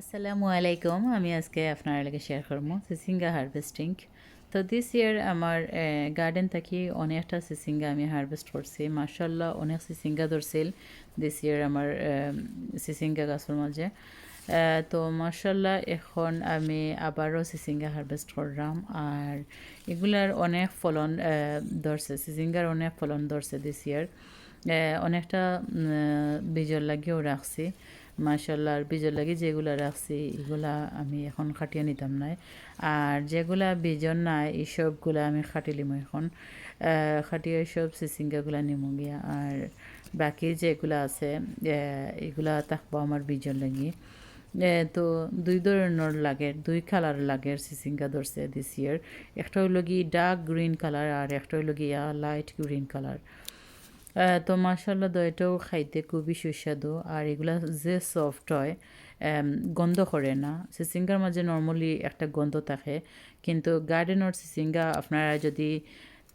আসসালামু আলাইকুম। আমি আজকে আপনার লাগে শেয়ার করব সিসিঙ্গা হারভেস্টিং তো দিস ইয়ার আমার গার্ডেন থাকি অনেকটা সিসিঙ্গা আমি হারভেস্ট করছি। মার্শাল্লাহ অনেক সিসিঙ্গা ধরছিল দিস ইয়ার আমার সিসিঙ্গা গাছের মাঝে। তো মার্শাল্লাহ এখন আমি আবারও সিসিঙ্গা হারভেস্ট করলাম আর এগুলার অনেক ফলন ধরছে। সিসিঙ্গার অনেক ফলন ধরছে দিস ইয়ার অনেকটা বীজর লাগিয়েও রাখছি। মার্শাল্লাহ আর বীজের লাগি যেগুলা রাখছি, এগুলা আমি এখন খাটিয়ে নিতাম নাই। আর যেগুলা বীজর নাই এই সবগুলা আমি খাটিলিম এখন। খাটিয়ে সব সিসিঙ্গাগুলা নিমু গিয়া। আর বাকি যেগুলা আছে এগুলা থাকব আমার বীজর লাগি। তো দুই ধরনের লাগে, দুই কালার লাগে সিসিঙ্গা ধরছে দিস ইয়ার একটা হইল কি ডার্ক গ্রিন কালার আর একটা হইল গিয়া লাইট গ্রিন কালার তো মাসাল্লাহ দইটাও খাইতে খুবই সুস্বাদু। আর এগুলা যে সফট হয় গন্ধ করে না। সিসিঙ্গার মাঝে নর্মালি একটা গন্ধ থাকে। কিন্তু গার্ডেনর সিসিঙ্গা আপনারা যদি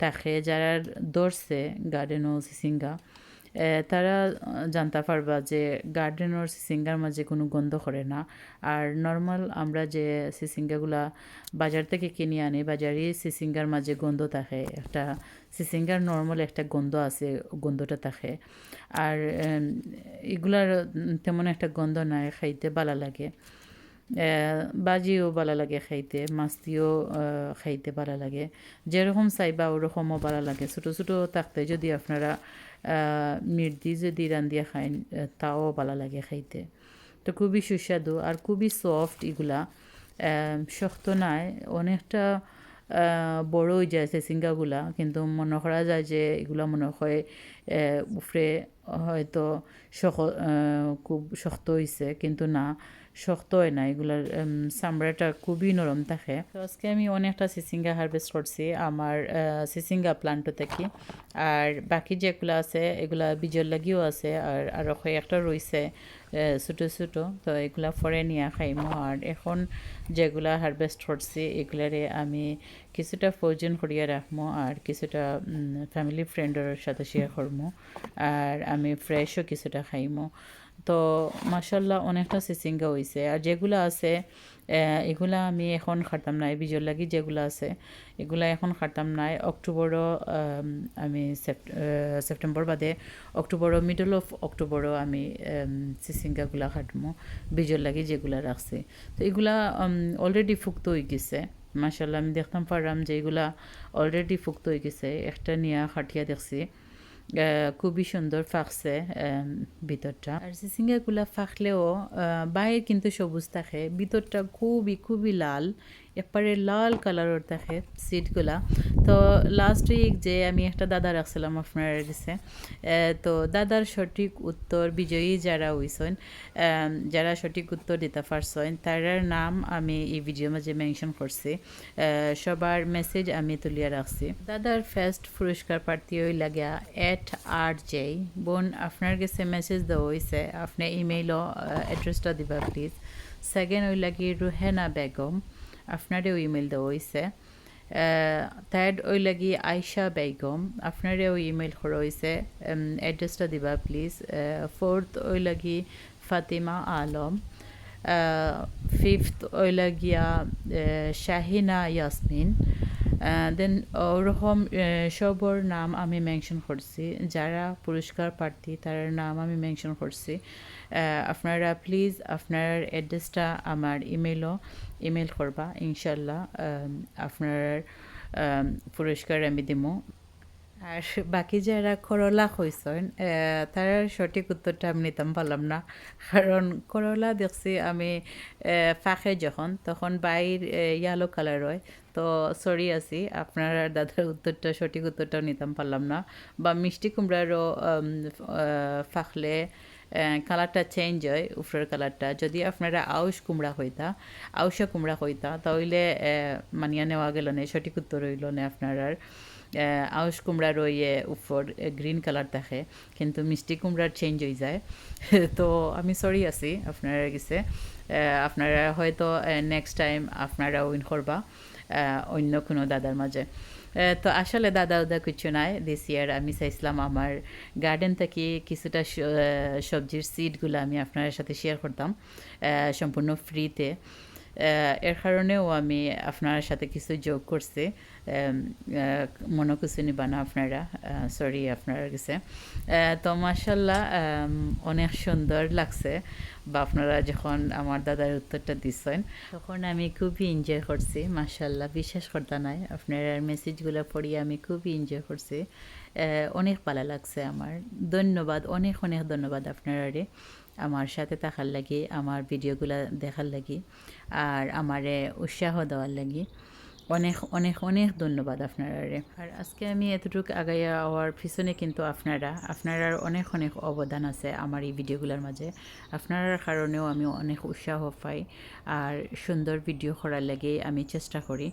থাকে, যারা ধরছে গার্ডেনও সিসিঙ্গা তারা জানতে পারবা যে গার্ডেন গার্ডেনর সিসিঙ্গার মাঝে কোনো গন্ধ করে না। আর নর্মাল আমরা যে সিসিঙ্গাগুলা বাজার থেকে কিনে আনি, বাজারে সিসিঙ্গার মাঝে গন্ধ থাকে। একটা সিসিঙ্গার নর্মাল একটা গন্ধ আছে, গন্ধটা থাকে। আর এগুলার তেমন একটা গন্ধ নাই, খাইতে ভালো লাগে। বাজিও ভালো লাগে খাইতে মাছ খাইতে ভালো লাগে। যেরকম চাইবা ওরকমও ভালো লাগে। ছোটো ছোটো থাকতে যদি আপনারা দিয়ে যদি রান্ধিয়া খাইন আহ, তাও ভালো লাগে খাইতে। তো খুবই সুস্বাদু আর খুবই সফট এগুলা। শক্ত নাই অনেকটা বড় হয়ে যায় সিঙ্গাগুলা কিন্তু মনে করা যায় যে এগুলা মনে হয় উফরে হয়তো শখ খুব শক্ত হয়েছে কিন্তু না। শক্ত হয় না, এগুলার চামড়াটা খুবই নরম থাকে। তো আজকে আমি অনেকটা সিসিঙ্গা হারভেস্ট করছি আমার সিসিঙ্গা প্লান্ট থেকে আর বাকি যেগুলো আছে, এগুলা বীজের লাগিও আছে আর আরও একটা রয়েছে ছোটো ছোটো। তো এগুলা ফরে নিয়ে খাইমো আর এখন যেগুলা হারভেস্ট করছি, এগুলারে আমি কিছুটা ফ্রোজেন করিয়া রাখব আর কিছুটা ফ্যামিলি ফ্রেন্ডের সাথে শেয়ার করব আর আমি ফ্রেশও কিছুটা খাইমো। তো মাসাল্লাহ অনেকটা সিসিঙ্গা হয়েছে আর যেগুলো আছে এগুলা আমি এখন খাটাম নাই বীজের লাগি যেগুলো আছে, এগুলা এখন খাটাম নাই অক্টোবরও, আমি সেপ্ট- সেপ্টেম্বর বাদে অক্টোবরও, মিডল অফ অক্টোবরও আমি সিসিঙ্গাগুলা খাটমো বীজের লাগি যেগুলা রাখছি। তো এগুলা অলরেডি ফুক্ত হয়ে গেছে। মাসাল্লাহ আমি দেখতাম পারলাম যে এগুলা অলরেডি ফুক্ত হয়ে গেছে। একটা নিয়ে খাটিয়া দেখছি। খুবই সুন্দর ফাঁকছে ভিতরটা। আর সিসিঙ্গাগুলা ফাঁকলেও বাইরে কিন্তু সবুজ থাকে, ভিতরটা খুবই খুবই লাল। একবারে লাল কালারের থাকে সিটগুলা তো লাস্ট উইক যে আমি একটা দাদা রাখছিলাম আপনার কাছে তো দাদার সঠিক উত্তর বিজয়ী যারা হইছেন যারা সঠিক উত্তর দিতে পারছেন তারার নাম আমি এই ভিডিওর মাঝে মেনশন করছি। সবার মেসেজ আমি তুলিয়া রাখছি। দাদার ফার্স্ট পুরস্কার প্রার্থী হই লাগিয়া এট আর জে বোন, আপনার কাছে মেসেজ দেওয়া হয়েছে আপনি ইমেইলও অ্যাড্রেসটা দিবা প্লিজ সেকেন্ড ওই লাগি রুহেনা বেগম। আপনারও ইমেল দেওয়া হয়েছে থার্ড ওই লাগি আয়শা বেগম আপনারেও ইমেল করা হয়েছে অ্যাড্রেসটা দিবা প্লিজ ফোর্থ ওই লাগি ফাতিমা আলম ফিফথ ওই লাগিয়া আহ, শাহিনা ইয়াসমিন দেন ওরকম সবর নাম আমি মেনশন করছি। যারা পুরস্কার প্রার্থী, তার নাম আমি মেনশন করছি। আপনারা প্লিজ আপনার অ্যাড্রেসটা আমার ইমেলও ইমেল করবা, ইনশাল্লাহ। আপনার পুরস্কার আমি দিমো। আর বাকি যারা করলা হয়েছেন তার সঠিক উত্তরটা আমি নিতাম, পারলাম না। কারণ করলা দেখছি আমি ফাঁকে যখন, তখন বাইর ইয়ালো কালার হয়। তো সরি আছি, আপনার দাদার উত্তরটা, সঠিক উত্তরটাও নিতাম, পারলাম না। বা মিষ্টি কুমড়ারও ফাঁকলে কালারটা চেঞ্জ হয় উফরের কালারটা যদি আপনারা আউশ কুমড়া হইতা আউশা কুমড়া হইতা তাহলে মানিয়া নেওয়া গেল না, সঠিক উত্তর হইল না আপনার আর। আউশ কুমড়ার ওই উপর গ্রিন কালার থাকে কিন্তু মিষ্টি কুমড়ার চেঞ্জ হয়ে যায়। তো আমি সরি আছি আপনারা গেছে আপনারা হয়তো নেক্সট টাইম আপনারা উইন করবা অন্য কোনো দাদার মাঝে। তো আসলে দাদা উদা কিছু নাই। দিস ইয়ার আমি চাইছিলাম আমার গার্ডেন থেকে কিছুটা সবজির সিডগুলো আমি আপনার সাথে শেয়ার করতাম সম্পূর্ণ ফ্রিতে এর কারণেও আমি আপনার সাথে কিছু যোগ করছি। মনে কিছু আপনারা সরি আপনার কাছে। তো মাসাল্লাহ অনেক সুন্দর লাগছে। বা আপনারা যখন আমার দাদার উত্তরটা দিচ্ছেন তখন আমি খুবই এনজয় করছি মাসাল্লাহ বিশ্বাস করতে নাই। আপনার মেসেজগুলো পড়িয়ে আমি খুবই এনজয় করছি। অনেক ভালো লাগছে আমার। ধন্যবাদ, অনেক অনেক ধন্যবাদ আপনারে আমার সাথে থাকার লাগি, আমার ভিডিওগুলো দেখার লাগি আর আমারে উৎসাহ দেওয়ার লাগি। অনেক অনেক অনেক ধন্যবাদ আপনারা আর আজকে আমি এতটুকু আগাইয়া হওয়ার পিছনে কিন্তু আপনারা আপনার অনেক অনেক অবদান আছে আমার এই ভিডিওগুলোর মাঝে। আপনার কারণেও আমি অনেক উৎসাহ পাই আর সুন্দর ভিডিও করার লাগে আমি চেষ্টা করি।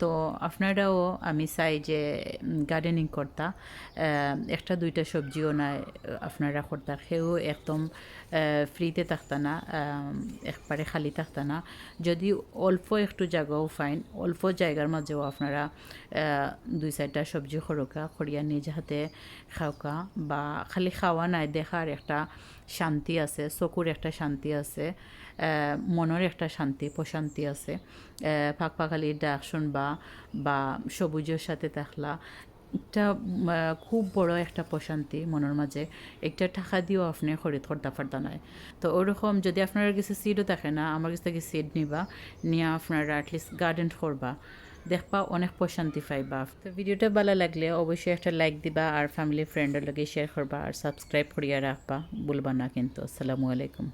তো আপনারাও আমি চাই যে গার্ডেনিং করতা একটা দুইটা সবজিও না, আপনারা করতা, সেও একদম ফ্রিতে থাকতা না একবারে খালি থাকতা না। যদি অল্প একটু জায়গাও ফাইন অল্প জায়গার মাঝেও আপনারা দুই চারটা সবজি খরকা, খরিয়া নিজ হাতে খাওকা বা খালি খাওয়া নাই, দেখার একটা শান্তি আছে, চকুর একটা শান্তি আছে মনের একটা শান্তি, প্রশান্তি আছে। পাখালির ডাক শুনবা বা সবুজের সাথে থাকলা। একটা খুব বড় একটা প্রশান্তি মনের মাঝে। একটা টাকা দিয়েও আপনি খরিদ করতে পারতা নাই। তো ওরকম যদি আপনার কাছে সিডও থাকে না, আমার কাছ থেকে সিড নিবা, নিয়ে আপনারা অ্যাটলিস্ট গার্ডেন করবা। দেখবা অনেক প্রশান্তি পাইবা। তো ভিডিওটা ভালো লাগলে অবশ্যই একটা লাইক দিবা আর ফ্যামিলি ফ্রেন্ডের লগে শেয়ার করবা আর সাবস্ক্রাইব করিয়া রাখবা। বলবা না কিন্তু। আসসালামু আলাইকুম।